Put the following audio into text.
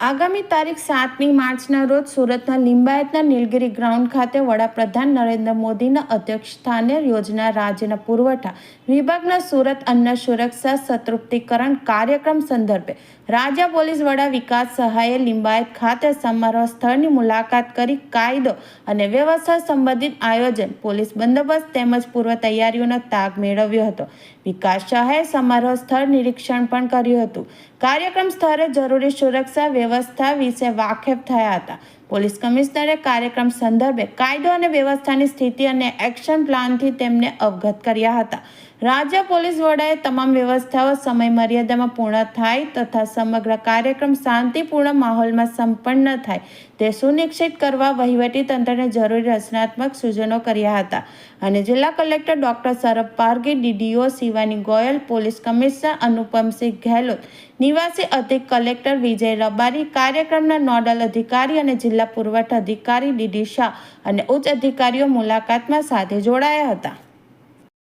આગામી તારીખ સાતમી માર્ચના રોજ સુરતના લિંબાયતના નીલગીરી ગ્રાઉન્ડ ખાતે વડાપ્રધાન નરેન્દ્ર મોદીના અધ્યક્ષસ્થાને યોજના રાજ્યના પુરવઠા વિભાગના સુરત અન્ન સુરક્ષા સતૃપ્તિકરણ કાર્યક્રમ સંદર્ભે રાજ્ય પોલીસ વડા વિકાસ સહાયે લિંબાયત ખાતે સમારોહ સ્થળની મુલાકાત કરી કાયદો અને વ્યવસ્થા સંબંધિત આયોજન, પોલીસ બંદોબસ્ત તેમજ પૂર્વ તૈયારીઓનો તાગ મેળવ્યો હતો. વિકાસ સહાયે સમારોહ સ્થળ નિરીક્ષણ પણ કર્યું હતું. કાર્યક્રમ સ્થળે જરૂરી સુરક્ષા વ્યવસ્થા વિશે વાકેફ થયા હતા. પોલીસ કમિશનરે કાર્યક્રમ સંદર્ભે કાયદો અને વ્યવસ્થાની સ્થિતિ અને એક્શન પ્લાનથી તેમને અવગત કર્યા હતા. રાજ્ય પોલીસ વડાએ તમામ વ્યવસ્થાઓ સમય મર્યાદામાં પૂર્ણ થાય તથા સમગ્ર કાર્યક્રમ શાંતિપૂર્ણ માહોલમાં સંપન્ન થાય તે સુનિશ્ચિત કરવા વહીવટી તંત્રને જરૂરી રચનાત્મક સૂચનો કર્યા હતા અને જિલ્લા collector doctor Sarab Pargi DDO Shivani Goyal, police commissioner Anupamsinh Gehlot, નિવાસી અધિક કલેક્ટર વિજય રબારી, કાર્યક્રમના નોડલ અધિકારી અને જિલ્લા પુરવઠા અધિકારી ડીડી શાહ અને ઉચ્ચ અધિકારીઓ મુલાકાતમાં સાથે જોડાયા હતા.